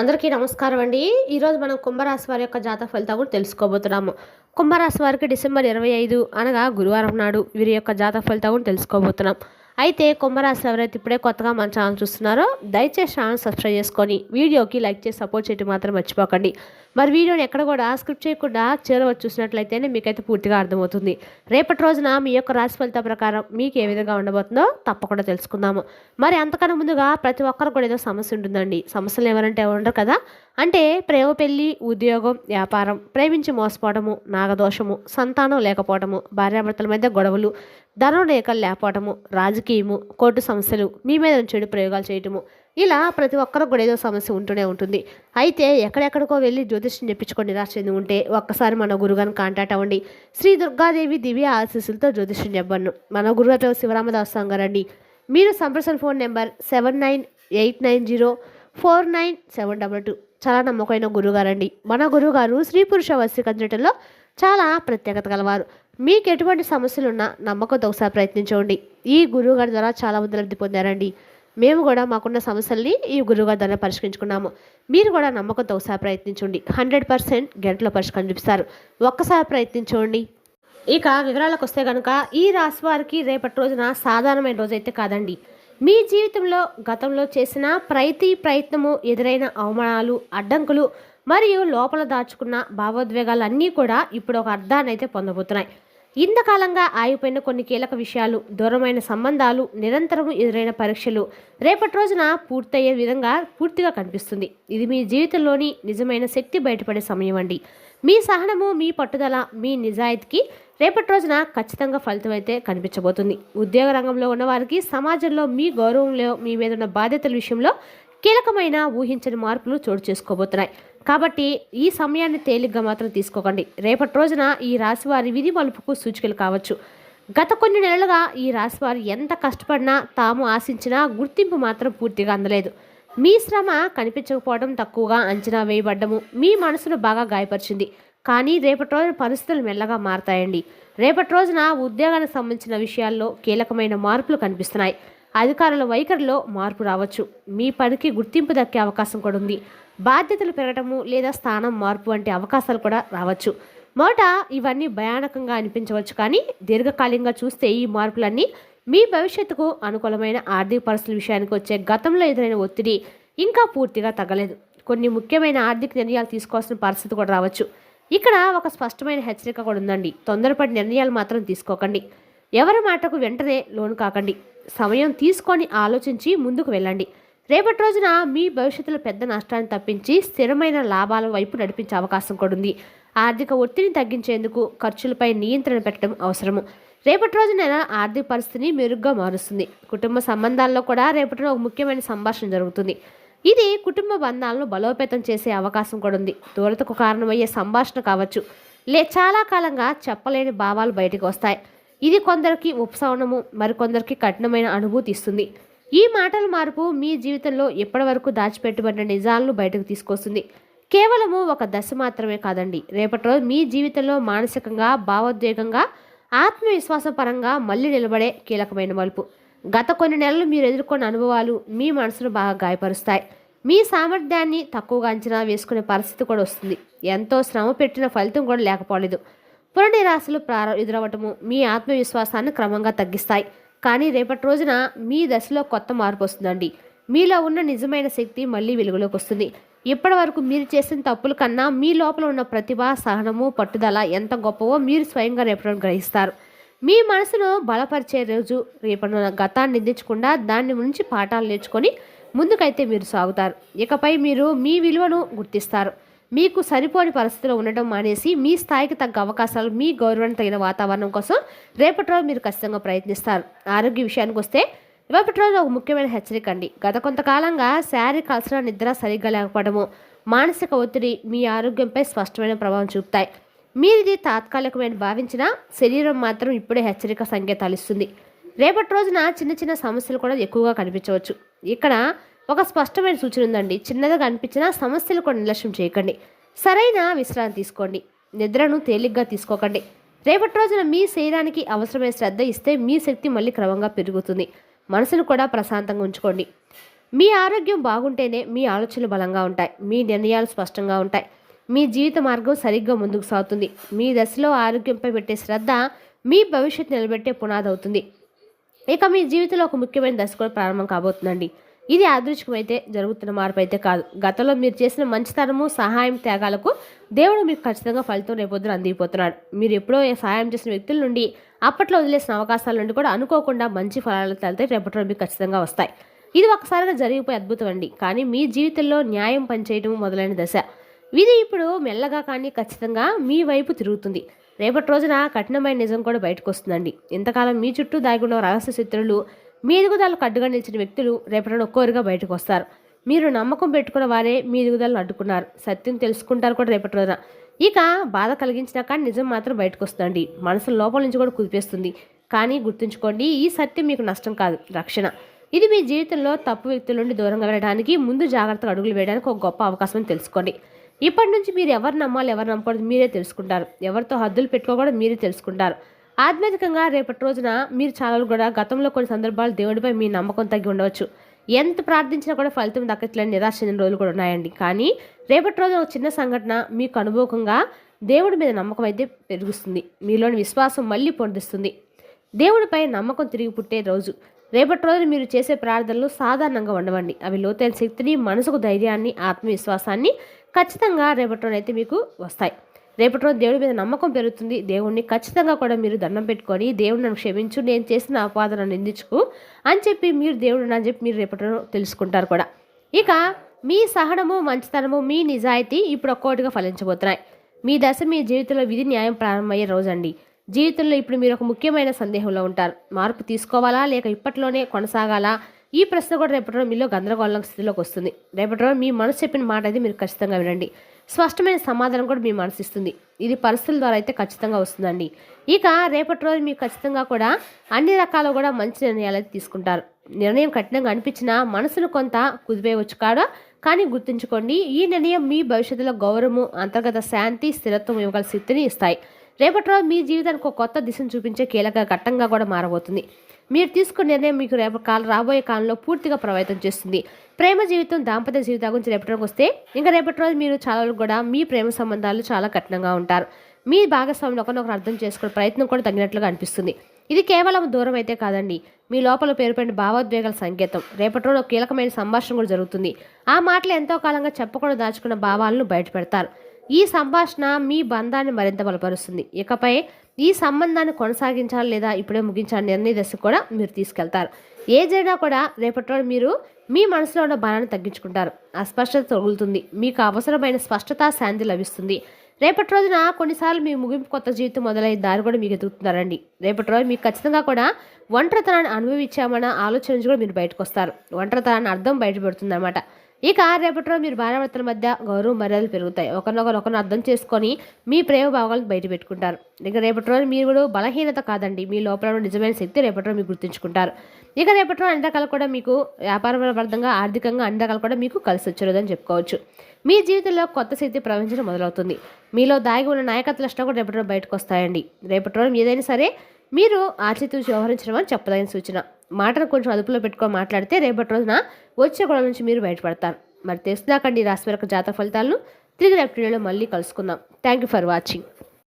అందరికీ నమస్కారం అండి. ఈరోజు మనం కుంభరాశి వారి యొక్క జాతక ఫలితాలు కూడా తెలుసుకోబోతున్నాము. కుంభరాశి వారికి డిసెంబర్ ఇరవై ఐదు అనగా గురువారం నాడు వీరి యొక్క జాతక ఫలితాలు కూడా తెలుసుకోబోతున్నాం. అయితే కుంభరాశి ఎవరైతే ఇప్పుడే కొత్తగా మన ఛానల్ చూస్తున్నారో దయచేసి ఛానల్ సబ్స్క్రైబ్ చేసుకొని వీడియోకి లైక్ చేసి సపోర్ట్ చేయడం మాత్రం మర్చిపోకండి. మరి వీడియోని ఎక్కడ కూడా స్క్రిప్ట్ చేయకుండా చేరవచ్చు చూసినట్లయితేనే మీకైతే పూర్తిగా అర్థమవుతుంది. రేపటి రోజున మీ యొక్క రాశి ఫలిత ప్రకారం మీకు ఏ విధంగా ఉండబోతుందో తప్పకుండా తెలుసుకుందాము. మరి అంతకన్నా ముందుగా ప్రతి ఒక్కరు కూడా ఏదో సమస్య ఉంటుందండి. సమస్యలు ఎవరంటే ఉండరు కదా? అంటే ప్రేమ పెళ్ళి ఉద్యోగం వ్యాపారం ప్రేమించి మోసపోవడము నాగదోషము సంతానం లేకపోవడము భార్యాభర్తల మధ్య గొడవలు ధనం రేఖలు లేకపోవడము రాజకీయము కోర్టు సమస్యలు మీ మీద చెడు ప్రయోగాలు చేయటము. ఇలా ప్రతి ఒక్కరికి కూడా ఏదో సమస్య ఉంటూనే ఉంటుంది. అయితే ఎక్కడెక్కడికో వెళ్ళి జ్యోతిష్యం చెప్పించుకొని నిరాశ చెంది ఉంటే ఒక్కసారి మన గురుగారిని కాంటాక్ట్ అవ్వండి. శ్రీ దుర్గాదేవి దివ్య ఆశీస్సులతో జ్యోతిష్యం చెప్పను మన గురుగారి పేరు శివరామదాస్ గారండి మీరు సంప్రసన్ phone number seven nine eight nine zero four nine seven double two. చాలా నమ్మకమైన గురుగారండి మన గురుగారు స్త్రీ పురుష వశీకరించడంలో చాలా ప్రత్యేకత గలవారు. మీకు ఎటువంటి సమస్యలున్నా నమ్మకంతో ఒకసారి ప్రయత్నించండి. ఈ గురువుగారి ద్వారా చాలా మంది పొందారండి. మేము కూడా మాకున్న సమస్యల్ని ఈ గురువుగారి ద్వారా పరిష్కరించుకున్నాము. మీరు కూడా నమ్మకంతో ఒకసారి ప్రయత్నించండి. హండ్రెడ్ పర్సెంట్ గంటలో పరిష్కారం చూపిస్తారు. ఒక్కసారి ప్రయత్నించండి. ఇక వివరాలకు వస్తే కనుక ఈ రాశి వారికి రేపటి రోజున సాధారణమైన రోజు అయితే కాదండి. మీ జీవితంలో గతంలో చేసిన ప్రతి ప్రయత్నము ఎదురైన అవమానాలు అడ్డంకులు మరియు లోపల దాచుకున్న భావోద్వేగాలన్నీ కూడా ఇప్పుడు ఒక అర్థాన్ని అయితే పొందబోతున్నాయి. ఇంతకాలంగా ఆగిపోయిన కొన్ని కీలక విషయాలు దూరమైన సంబంధాలు నిరంతరం ఎదురైన పరీక్షలు రేపటి రోజున పూర్తయ్యే విధంగా పూర్తిగా కనిపిస్తుంది. ఇది మీ జీవితంలోని నిజమైన శక్తి బయటపడే సమయం అండి. మీ సహనము మీ పట్టుదల మీ నిజాయితీకి రేపటి రోజున ఖచ్చితంగా ఫలితం అయితే కనిపించబోతుంది. ఉద్యోగ రంగంలో ఉన్నవారికి సమాజంలో మీ గౌరవంలో మీ మీద ఉన్న బాధ్యతల విషయంలో కీలకమైన ఊహించని మార్పులు చోటు చేసుకోబోతున్నాయి. కాబట్టి ఈ సమయాన్ని తేలిగ్గా మాత్రం తీసుకోకండి. రేపటి రోజున ఈ రాశివారి విధి మలుపుకు సూచికలు కావచ్చు. గత కొన్ని నెలలుగా ఈ రాశివారు ఎంత కష్టపడినా తాము ఆశించిన గుర్తింపు మాత్రం పూర్తిగా అందలేదు. మీ శ్రమ కనిపించకపోవడం తక్కువగా అంచనా వేయబడ్డము మీ మనసును బాగా గాయపరిచింది. కానీ రేపటి రోజున పరిస్థితులు మెల్లగా మారతాయండి. రేపటి రోజున ఉద్యోగానికి సంబంధించిన విషయాల్లో కీలకమైన మార్పులు కనిపిస్తున్నాయి. అధికారుల వైఖరిలో మార్పు రావచ్చు. మీ పనికి గుర్తింపు దక్కే అవకాశం కూడా ఉంది. బాధ్యతలు పెరగటము లేదా స్థానం మార్పు వంటి అవకాశాలు కూడా రావచ్చు. మొదట ఇవన్నీ భయానకంగా అనిపించవచ్చు కానీ దీర్ఘకాలికంగా చూస్తే ఈ మార్పులన్నీ మీ భవిష్యత్తుకు అనుకూలమైన ఆర్థిక పరిస్థితుల విషయానికి వచ్చే గతంలో ఎదురైన ఒత్తిడి ఇంకా పూర్తిగా తగ్గలేదు. కొన్ని ముఖ్యమైన ఆర్థిక నిర్ణయాలు తీసుకోవాల్సిన పరిస్థితి కూడా రావచ్చు. ఇక్కడ ఒక స్పష్టమైన హెచ్చరిక కూడా ఉందండి. తొందరపడి నిర్ణయాలు మాత్రం తీసుకోకండి. ఎవరి మాటకు వెంటనే లోను కాకండి. సమయం తీసుకొని ఆలోచించి ముందుకు వెళ్ళండి. రేపటి రోజున మీ భవిష్యత్తులో పెద్ద నష్టాన్ని తప్పించి స్థిరమైన లాభాల వైపు నడిపించే అవకాశం కూడా ఉంది. ఆర్థిక ఒత్తిడిని తగ్గించేందుకు ఖర్చులపై నియంత్రణ పెట్టడం అవసరము. రేపటి రోజున ఆర్థిక పరిస్థితిని మెరుగ్గా మారుస్తుంది? కుటుంబ సంబంధాల్లో కూడా రేపటి ఒక ముఖ్యమైన సంభాషణ జరుగుతుంది. ఇది కుటుంబ బంధాలను బలోపేతం చేసే అవకాశం కూడా ఉంది. దూరతకు కారణమయ్యే సంభాషణ కావచ్చు. లే చాలా కాలంగా చెప్పలేని భావాలు బయటకు వస్తాయి. ఇది కొందరికి ఉపశమనము మరికొందరికి కఠినమైన అనుభూతి ఇస్తుంది. ఈ మాటల మార్పు మీ జీవితంలో ఎప్పటివరకు దాచిపెట్టబడిన నిజాలను బయటకు తీసుకొస్తుంది. కేవలము ఒక దశ మాత్రమే కాదండి. రేపటి రోజు మీ జీవితంలో మానసికంగా భావోద్వేగంగా ఆత్మవిశ్వాస పరంగా మళ్ళీ నిలబడే కీలకమైన మలుపు. గత కొన్ని నెలలు మీరు ఎదుర్కొన్న అనుభవాలు మీ మనసును బాగా గాయపరుస్తాయి. మీ సామర్థ్యాన్ని తక్కువగా అంచనా వేసుకునే పరిస్థితి కూడా వస్తుంది. ఎంతో శ్రమ పెట్టిన ఫలితం కూడా లేకపోలేదు. పురనిరాశలు ప్రారంభ ఎదురవటము మీ ఆత్మవిశ్వాసాన్ని క్రమంగా తగ్గిస్తాయి. కానీ రేపటి రోజున మీ దశలో కొత్త మార్పు వస్తుందండి. మీలో ఉన్న నిజమైన శక్తి మళ్ళీ వెలుగులోకి వస్తుంది. ఇప్పటి వరకు మీరు చేసిన తప్పుల కన్నా మీ లోపల ఉన్న ప్రతిభ సహనము పట్టుదల ఎంత గొప్పవో మీరు స్వయంగా రేపటి గ్రహిస్తారు. మీ మనసును బలపరిచే రోజు రేపటి గతాన్ని నిందించకుండా దాని నుంచి పాఠాలు నేర్చుకొని ముందుకైతే మీరు సాగుతారు. ఇకపై మీరు మీ విలువను గుర్తిస్తారు. మీకు సరిపోని పరిస్థితిలో ఉండడం మానేసి మీ స్థాయికి తగ్గ అవకాశాలు మీ గౌరవానికి తగిన వాతావరణం కోసం రేపటి రోజు మీరు ఖచ్చితంగా ప్రయత్నిస్తారు. ఆరోగ్య విషయానికి వస్తే రేపటి రోజు ఒక ముఖ్యమైన హెచ్చరిక అండి. గత కొంతకాలంగా శారీరక అలసట నిద్ర సరిగ్గా లేకపోవడము మానసిక ఒత్తిడి మీ ఆరోగ్యంపై స్పష్టమైన ప్రభావం చూపుతాయి. మీరు ఇది తాత్కాలికమైన భావించినా శరీరం మాత్రం ఇప్పుడే హెచ్చరిక సంకేతాలు ఇస్తుంది. రేపటి రోజున చిన్న చిన్న సమస్యలు కూడా ఎక్కువగా కనిపించవచ్చు. ఇక్కడ ఒక స్పష్టమైన సూచన ఉందండి. చిన్నదిగా అనిపించిన సమస్యలు కూడా నిర్లక్ష్యం చేయకండి. సరైన విశ్రాంతి తీసుకోండి. నిద్రను తేలిగ్గా తీసుకోకండి. రేపటి రోజున మీ శరీరానికి అవసరమైన శ్రద్ధ ఇస్తే మీ శక్తి మళ్ళీ క్రమంగా పెరుగుతుంది. మనసును కూడా ప్రశాంతంగా ఉంచుకోండి. మీ ఆరోగ్యం బాగుంటేనే మీ ఆలోచనలు బలంగా ఉంటాయి. మీ నిర్ణయాలు స్పష్టంగా ఉంటాయి. మీ జీవిత మార్గం సరిగ్గా ముందుకు సాగుతుంది. మీ దశలో ఆరోగ్యంపై పెట్టే శ్రద్ధ మీ భవిష్యత్తు నిలబెట్టే పునాది అవుతుంది ఇక మీ జీవితంలో ఒక ముఖ్యమైన దశ కూడా ప్రారంభం కాబోతుందండి. ఇది అదృష్టమైతే జరుగుతున్న మార్పు అయితే కాదు. గతంలో మీరు చేసిన మంచితనము సహాయం త్యాగాలకు దేవుడు మీకు ఖచ్చితంగా ఫలితం రేపొద్దున అందిపోతున్నాడు మీరు ఎప్పుడో సహాయం చేసిన వ్యక్తుల నుండి అప్పట్లో వదిలేసిన అవకాశాల నుండి కూడా అనుకోకుండా మంచి ఫలాలు తేలితే రేపటి మీకు ఖచ్చితంగా వస్తాయి. ఇది ఒకసారిగా జరిగిపోయి అద్భుతం అండి కానీ మీ జీవితంలో న్యాయం పనిచేయడం మొదలైన దశ. ఇది ఇప్పుడు మెల్లగా కానీ ఖచ్చితంగా మీ వైపు తిరుగుతుంది. రేపటి రోజున కఠినమైన నిజం కూడా బయటకు వస్తుందండి. ఇంతకాలం మీ చుట్టూ దాగున్న రహస్య శత్రులు మీ ఎదుగుదలకు అడ్డుగా నిలిచిన వ్యక్తులు రేపటి ఒక్కోరుగా బయటకు వస్తారు. మీరు నమ్మకం పెట్టుకున్న వారే మీ ఎదుగుదలను అడ్డుకున్నారు. సత్యం తెలుసుకుంటారు కూడా రేపటి రోజున. ఇక బాధ కలిగించినా కానీ నిజం మాత్రం బయటకు వస్తుందండి. మనసు లోపల నుంచి కూడా కుదిపేస్తుంది. కానీ గుర్తుంచుకోండి ఈ సత్యం మీకు నష్టం కాదు రక్షణ. ఇది మీ జీవితంలో తప్పు వ్యక్తుల నుండి దూరంగా వెళ్ళడానికి ముందు జాగ్రత్తగా అడుగులు వేయడానికి ఒక గొప్ప అవకాశం తెలుసుకోండి. ఇప్పటి నుంచి మీరు ఎవరు నమ్మాలి ఎవరు నమ్మకూడదు మీరే తెలుసుకుంటారు. ఎవరితో హద్దులు పెట్టుకోకూడదు మీరే తెలుసుకుంటారు. ఆధ్యాత్మికంగా రేపటి రోజున మీరు చాలా కూడా గతంలో కొన్ని సందర్భాలు దేవుడిపై మీ నమ్మకం తగ్గి ఉండవచ్చు. ఎంత ప్రార్థించినా కూడా ఫలితం దక్కట్లేని నిరాశ చెందిన రోజులు కూడా ఉన్నాయండి. కానీ రేపటి రోజున ఒక చిన్న సంఘటన మీకు అనుభవంగా దేవుడి మీద నమ్మకం అయితే పెరుగుతుంది. మీలోని విశ్వాసం మళ్ళీ పొందిస్తుంది దేవుడిపై నమ్మకం తిరిగి పుట్టే రోజు. రేపటి రోజు మీరు చేసే ప్రార్థనలు సాధారణంగా ఉండవండి. అవి లోతైన శక్తిని మనసుకు ధైర్యాన్ని ఆత్మవిశ్వాసాన్ని ఖచ్చితంగా రేపటి రోజు అయితే మీకు వస్తాయి. రేపటి రోజు దేవుడి మీద నమ్మకం పెరుగుతుంది. దేవుణ్ణి ఖచ్చితంగా కూడా మీరు దండం పెట్టుకొని దేవుడు నన్ను క్షమించు నేను చేసిన అపాదన నిందించుకు అని చెప్పి మీరు దేవుడు అని చెప్పి మీరు రేపటి రోజు తెలుసుకుంటారు కూడా. ఇక మీ సహనము మంచితనము మీ నిజాయితీ ఇప్పుడు ఒక్కోటిగా ఫలించబోతున్నాయి. మీ దశ మీ జీవితంలో విధి న్యాయం ప్రారంభమయ్యే రోజండి. జీవితంలో ఇప్పుడు మీరు ఒక ముఖ్యమైన సందేహంలో ఉంటారు. మార్పు తీసుకోవాలా లేక ఇప్పట్లోనే కొనసాగాలా? ఈ ప్రశ్న కూడా రేపటి రోజు మీలో గందరగోళం స్థితిలోకి వస్తుంది. రేపటి రోజు మీ మనసు చెప్పిన మాట అయితే మీరు ఖచ్చితంగా వినండి. స్పష్టమైన సమాధానం కూడా మీ మనసు ఇస్తుంది. ఇది పరిస్థితుల ద్వారా అయితే ఖచ్చితంగా వస్తుందండి. ఇక రేపటి రోజు మీరు ఖచ్చితంగా కూడా అన్ని రకాల కూడా మంచి నిర్ణయాలు అయితే తీసుకుంటారు. నిర్ణయం కఠినంగా అనిపించినా మనసును కొంత కుదిపేయవచ్చు కాడా కానీ గుర్తుంచుకోండి ఈ నిర్ణయం మీ భవిష్యత్తులో గౌరవము అంతర్గత శాంతి స్థిరత్వం ఇవ్వగల స్థితిని ఇస్తాయి. రేపటి రోజు మీ జీవితానికి ఒక కొత్త దిశను చూపించే కీలక ఘట్టంగా కూడా మారబోతుంది. మీరు తీసుకున్న నిర్ణయం మీకు రేపు కాలం రాబోయే కాలంలో పూర్తిగా ప్రభావితం చేస్తుంది. ప్రేమ జీవితం దాంపత్య జీవితం గురించి రేపటి వస్తే ఇంకా రేపటి రోజు మీరు చాలా కూడా మీ ప్రేమ సంబంధాలు చాలా కఠినంగా ఉంటారు. మీ భాగస్వామిని ఒకరినొకరు అర్థం చేసుకునే ప్రయత్నం కూడా తగినట్లుగా అనిపిస్తుంది. ఇది కేవలం దూరం అయితే కాదండి. మీ లోపల పేరుపడిన భావోద్వేగాల సంకేతం. రేపటి రోజు కీలకమైన సంభాషణ కూడా జరుగుతుంది. ఆ మాటలు ఎంతో కాలంగా చెప్పకుండా దాచుకున్న భావాలను బయటపెడతారు. ఈ సంభాషణ మీ బంధాన్ని మరింత బలపరుస్తుంది. ఇకపై ఈ సంబంధాన్ని కొనసాగించాలి లేదా ఇప్పుడే ముగించాలి నిర్ణయ దశ కూడా మీరు తీసుకెళ్తారు. ఏ జరిగినా కూడా రేపటి రోజు మీరు మీ మనసులో ఉన్న బాణాన్ని తగ్గించుకుంటారు. అస్పష్టత తగులుతుంది. మీకు అవసరమైన స్పష్టత శాంతి లభిస్తుంది. రేపటి రోజున కొన్నిసార్లు మీ ముగింపు కొత్త జీవితం మొదలైన దారి కూడా మీకు ఎదుగుతున్నారండి రేపటి రోజు మీకు ఖచ్చితంగా కూడా ఒంటరితనాన్ని అనుభవించామన్న ఆలోచన నుంచి కూడా మీరు బయటకు వస్తారు. ఒంటరితనాన్ని అర్థం బయటపడుతుంది అనమాట ఇక రేపటి రోజు మీరు భార్యాభర్తల మధ్య గౌరవ మర్యాదలు పెరుగుతాయి. ఒకరినొకరు ఒకరిని అర్థం చేసుకొని మీ ప్రేమ భావాలను బయట పెట్టుకుంటారు ఇక రేపటి రోజు మీరు కూడా బలహీనత కాదండి. మీ లోపల ఉన్న నిజమైన శక్తి రేపటి రోజు మీరు గుర్తుంచుకుంటారు. ఇక రేపటి రోజు అన్ని రకాలు కూడా మీకు వ్యాపారపరంగా ఆర్థికంగా అన్ని రకాలు కూడా మీకు కలిసి వచ్చేదని చెప్పుకోవచ్చు. మీ జీవితంలో కొత్త శక్తి ప్రవహించడం మొదలవుతుంది. మీలో దాగి ఉన్న నాయకత్వ లక్షణం కూడా రేపటి రోజు బయటకు వస్తాయండి. రేపటి రోజు ఏదైనా సరే మీరు ఆచితూచి వ్యవహరించడం అని చెప్పదగిన సూచన. మాటను కొంచెం అదుపులో పెట్టుకొని మాట్లాడితే రేపటి రోజున వచ్చే గొడవ నుంచి మీరు బయటపడతారు. మరి తెలుసుదాకండి రాశి వరకు జాతక ఫలితాలను. తిరిగి రేపటి మళ్ళీ కలుసుకుందాం. Thank you for watching